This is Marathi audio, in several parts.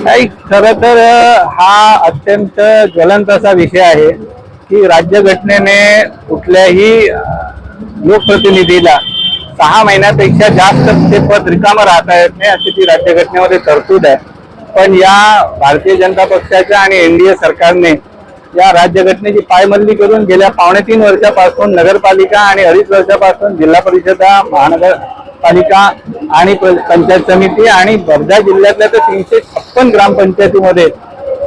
नाही खरं तर हा अत्यंत ज्वलंत असा विषय आहे की राज्यघटनेने कुठल्याही लोकप्रतिनिधीला सहा महिन्यापेक्षा जास्त ते पद रिकामं राहता येत नाही अशी ती राज्यघटनेमध्ये तरतूद आहे. पण या भारतीय जनता पक्षाच्या आणि एनडीए सरकारने या राज्यघटनेची पायमल्ली करून गेल्या पावणे तीन वर्षापासून नगरपालिका आणि अडीच वर्षापासून जिल्हा परिषदा महानगरपालिका आणि पंचायत समिती आणि वर्धा जिल्ह्यातल्या तर तीनशे छप्पन ग्रामपंचायतीमध्ये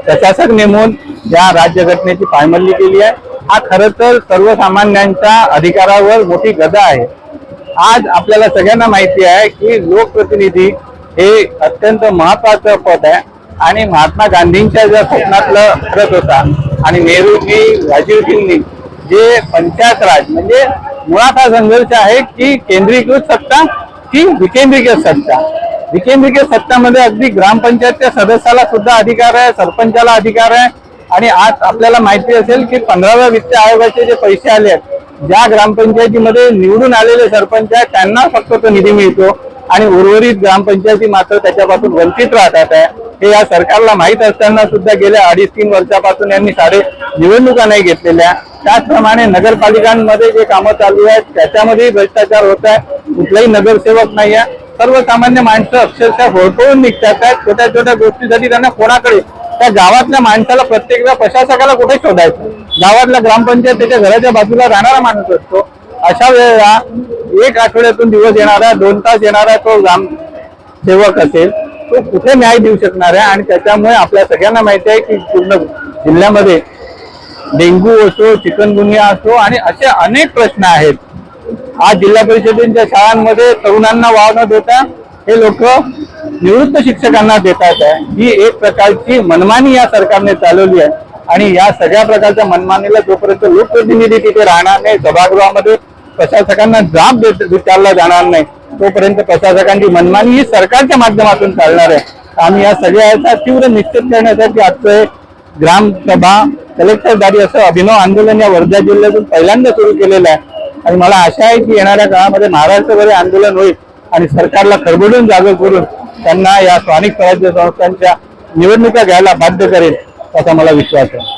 प्रशासक नेमून या राज्यघटनेची पायमल्ली केली आहे. हा खरं तर सर्वसामान्यांच्या अधिकारावर मोठी गदा आहे. आज आपल्याला सगळ्यांना माहिती आहे की लोकप्रतिनिधी हे अत्यंत महत्वाचं पद आहे. आणि महात्मा गांधींच्या ज्या स्वप्नातलं करत होता आणि नेहरूजी राजीवजींनी जे पंचायत राज म्हणजे मुळात हा संघर्ष आहे की केंद्रीकृत सत्ता की विकेंद्रीकृत सत्ता विकेंद्रीकृत सत्तामध्ये अगदी ग्रामपंचायतच्या सदस्याला सुद्धा अधिकार आहे सरपंचाला अधिकार आहे. आणि आज आपल्याला माहिती असेल की पंधराव्या वित्त आयोगाचे जे पैसे आले आहेत ज्या ग्रामपंचायतीमध्ये निवडून आलेले सरपंच आहेत त्यांना फक्त तो निधी मिळतो. आणि उर्वरित ग्रामपंचायती मात्र त्याच्यापासून वंचित राहतात आहे. हे या सरकारला माहीत असताना सुद्धा गेल्या अडीच तीन वर्षापासून यांनी साडे निवडणुका नाही घेतलेल्या. त्याचप्रमाणे नगरपालिकांमध्ये जे कामं चालू आहेत त्याच्यामध्येही भ्रष्टाचार होत आहे. कुठलाही नगरसेवक नाही आहे. सर्वसामान्य माणसं अक्षरशः होळपळून निघतात आहेत. छोट्या छोट्या गोष्टीसाठी त्यांना कोणाकडे? त्या गावातल्या माणसाला प्रत्येक वेळा प्रशासकाला कुठे शोधायचं? गावातल्या ग्रामपंचायत त्याच्या घराच्या बाजूला राहणारा माणूस असतो. अशा वेळेला एक आठवड्यातून दिवस येणारा दोन तास येणारा तो ग्राम सेवक असेल तो कुठे न्याय देऊ शकणार आहे? आणि त्याच्यामुळे आपल्या सगळ्यांना माहिती आहे की पूर्ण जिल्ह्यामध्ये डेंग्यू असो चिकनगुनिया असो आणि असे अनेक प्रश्न आहेत. आज जिल्हा परिषदेच्या शाळांमध्ये तरुणांना वाव न देता हे लोक निवृत्त शिक्षकांना देतात आहे. ही एक प्रकारची मनमानी या सरकारने चालवली आहे. आणि या सगळ्या प्रकारच्या मनमानीला जोपर्यंत लोकप्रतिनिधी तिथे राहणार नाही सभागृहामध्ये प्रशासकांना जाब विचारला जाणार नाही. तोपर्यंत प्रशासकांची मनमानी ही सरकारच्या माध्यमातून चालणार आहे. आम्ही या सगळ्याचा तीव्र निश्चित करण्यासाठी आजचं ग्रामसभा कलेक्टरदारी असं अभिनव आंदोलन या वर्धा जिल्ह्यातून पहिल्यांदा सुरू केलेलं आहे. आणि मला आशा आहे की येणाऱ्या काळामध्ये महाराष्ट्रभर आंदोलन होईल आणि सरकारला खरबडून जागं करून त्यांना या स्थानिक स्वराज्य संस्थांच्या निवडणुका घ्यायला बाध्य करेल असा मला विश्वास आहे.